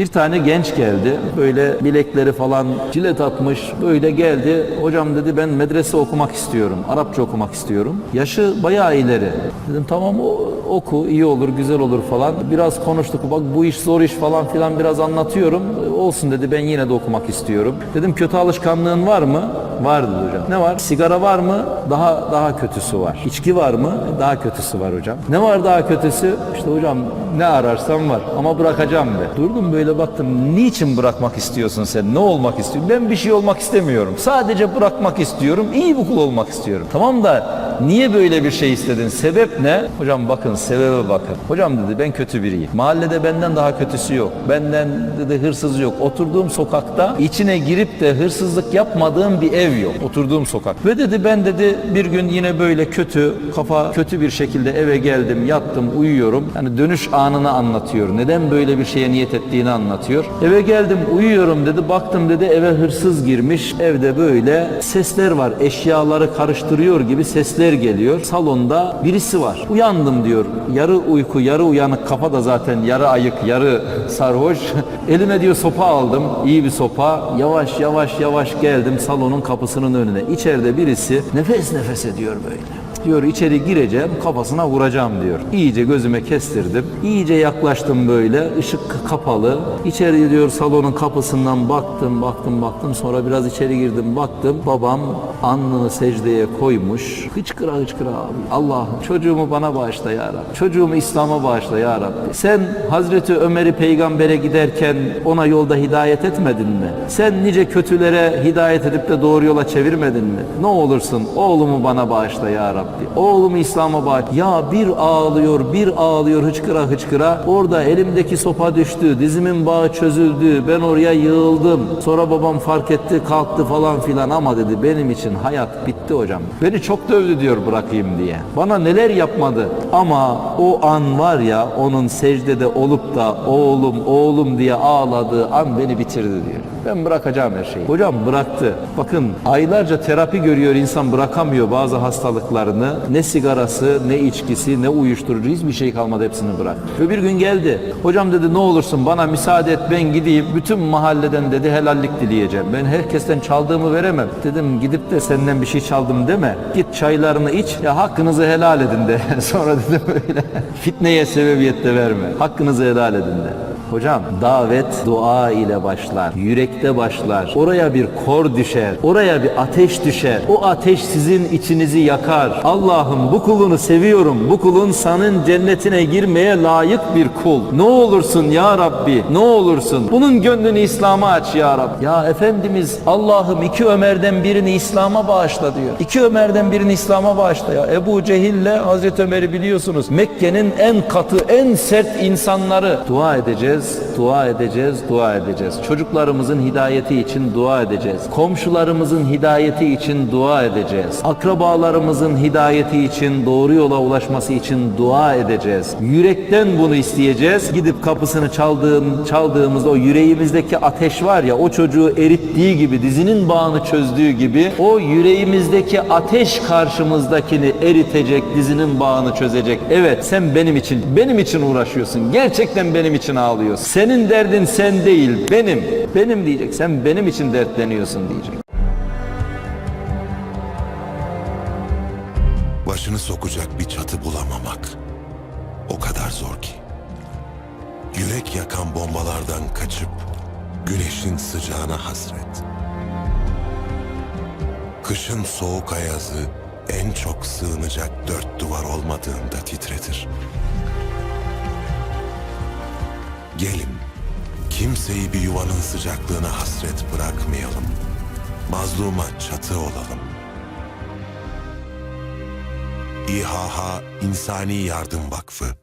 Bir tane genç geldi. Böyle bilekleri falan cilet atmış. Böyle geldi. Hocam dedi ben medrese okumak istiyorum. Arapça okumak istiyorum. Yaşı bayağı ileri. Dedim tamam o, oku iyi olur güzel olur falan. Biraz konuştuk. Bak bu iş zor iş falan filan biraz anlatıyorum. Olsun dedi ben yine de okumak istiyorum. Dedim kötü alışkanlığın var mı? Var dedi hocam. Ne var? Sigara var mı? Daha daha kötüsü var. İçki var mı? Daha kötüsü var hocam. Ne var daha kötüsü? İşte hocam ne ararsam var ama bırakacağım de. Durdum böyle baktım. Niçin bırakmak istiyorsun sen? Ne olmak istiyorsun? Ben bir şey olmak istemiyorum. Sadece bırakmak istiyorum. İyi bir kul olmak istiyorum. Tamam da niye böyle bir şey istedin? Sebep ne? Hocam bakın sebebe bakın. Hocam dedi ben kötü biriyim. Mahallede benden daha kötüsü yok. Benden dedi hırsız yok. Oturduğum sokakta içine girip de hırsızlık yapmadığım bir ev yok. Oturduğum sokak. Ve dedi ben dedi bir gün yine böyle kötü kafa kötü bir şekilde eve geldim yattım uyuyorum. Yani dönüş anını anlatıyor. Neden böyle bir şeye niyet ettiğini anlatıyor. Eve geldim uyuyorum dedi. Baktım dedi eve hırsız girmiş. Evde böyle sesler var. Eşyaları karıştırıyor gibi sesler geliyor. Salonda birisi var. Uyandım diyor. Yarı uyku, yarı uyanık. Kafa da zaten yarı ayık, yarı sarhoş. Elime diyor sopa aldım. iyi bir sopa. Yavaş yavaş yavaş geldim salonun kapısının önüne. İçeride birisi nefes nefes ediyor böyle. Diyor içeri gireceğim kafasına vuracağım diyor. İyice gözüme kestirdim. İyice yaklaştım böyle ışık kapalı. İçeri diyor salonun kapısından baktım baktım baktım sonra biraz içeri girdim baktım. Babam alnını secdeye koymuş. Hıçkıra hıçkıra abi. Allah'ım çocuğumu bana bağışla ya Rabbi. Çocuğumu İslam'a bağışla ya Rabbi. Sen Hazreti Ömer'i peygambere giderken ona yolda hidayet etmedin mi? Sen nice kötülere hidayet edip de doğru yola çevirmedin mi? Ne olursun oğlumu bana bağışla ya Rabbi. Oğlumu İslam'a bağışla. Ya bir ağlıyor, bir ağlıyor hıçkıra hıçkıra. Orada elimdeki sopa düştü, dizimin bağı çözüldü. Ben oraya yığıldım. Sonra babam fark etti, kalktı falan filan ama dedi benim için hayat bitti hocam. Beni çok dövdü diyor bırakayım diye. Bana neler yapmadı. Ama o an var ya onun secdede olup da oğlum oğlum diye ağladığı an beni bitirdi diyor. Ben bırakacağım her şeyi. Hocam bıraktı. Bakın aylarca terapi görüyor insan bırakamıyor bazı hastalıklarını. Ne sigarası, ne içkisi, ne uyuşturucu hiçbir şey kalmadı hepsini bırak. Ve bir gün geldi. Hocam dedi ne olursun bana müsaade et ben gideyim. Bütün mahalleden dedi helallik dileyeceğim. Ben herkesten çaldığımı veremem. Dedim gidip de senden bir şey çaldım deme. Git çaylarını iç. Ya hakkınızı helal edin de. Sonra dedim böyle. Fitneye sebebiyet de verme. Hakkınızı helal edin de. Hocam davet dua ile başlar. Yürekte başlar. Oraya bir kor düşer. Oraya bir ateş düşer. O ateş sizin içinizi yakar. Allah'ım bu kulunu seviyorum. Bu kulun senin cennetine girmeye layık bir kul. Ne olursun ya Rabbi. Ne olursun. Bunun gönlünü İslam'a aç ya Rabbi. Ya Efendimiz Allah'ım iki Ömer'den birini İslam'a bağışla diyor. İki Ömer'den birini İslam'a bağışla ya. Ebu Cehil'le Hazreti Ömer'i biliyorsunuz. Mekke'nin en katı, en sert insanları. Dua edeceğiz, dua edeceğiz, dua edeceğiz. Çocuklarımızın hidayeti için dua edeceğiz. Komşularımızın hidayeti için dua edeceğiz. Akrabalarımızın hidayeti için, doğru yola ulaşması için dua edeceğiz. Yürekten bunu isteyeceğiz. Gidip kapısını çaldığım, çaldığımızda o yüreğimizdeki ateş var ya o çocuğu erittiği gibi, dizinin bağını çözdüğü gibi o yüreğimizdeki ateş karşımızdakini eritecek, dizinin bağını çözecek. Evet sen benim için, benim için uğraşıyorsun. Gerçekten benim için ağlıyorsun. Senin derdin sen değil, benim. Benim diyecek. Sen benim için dertleniyorsun diyecek. Başını sokacak bir çatı bulamamak o kadar zor ki. Yürek yakan bombalardan kaçıp güneşin sıcağına hasret. Kışın soğuk ayazı en çok sığınacak dört duvar olmadığında titretir. Gelin kimseyi bir yuvanın sıcaklığına hasret bırakmayalım. Mazluma çatı olalım. İHH İnsani Yardım Vakfı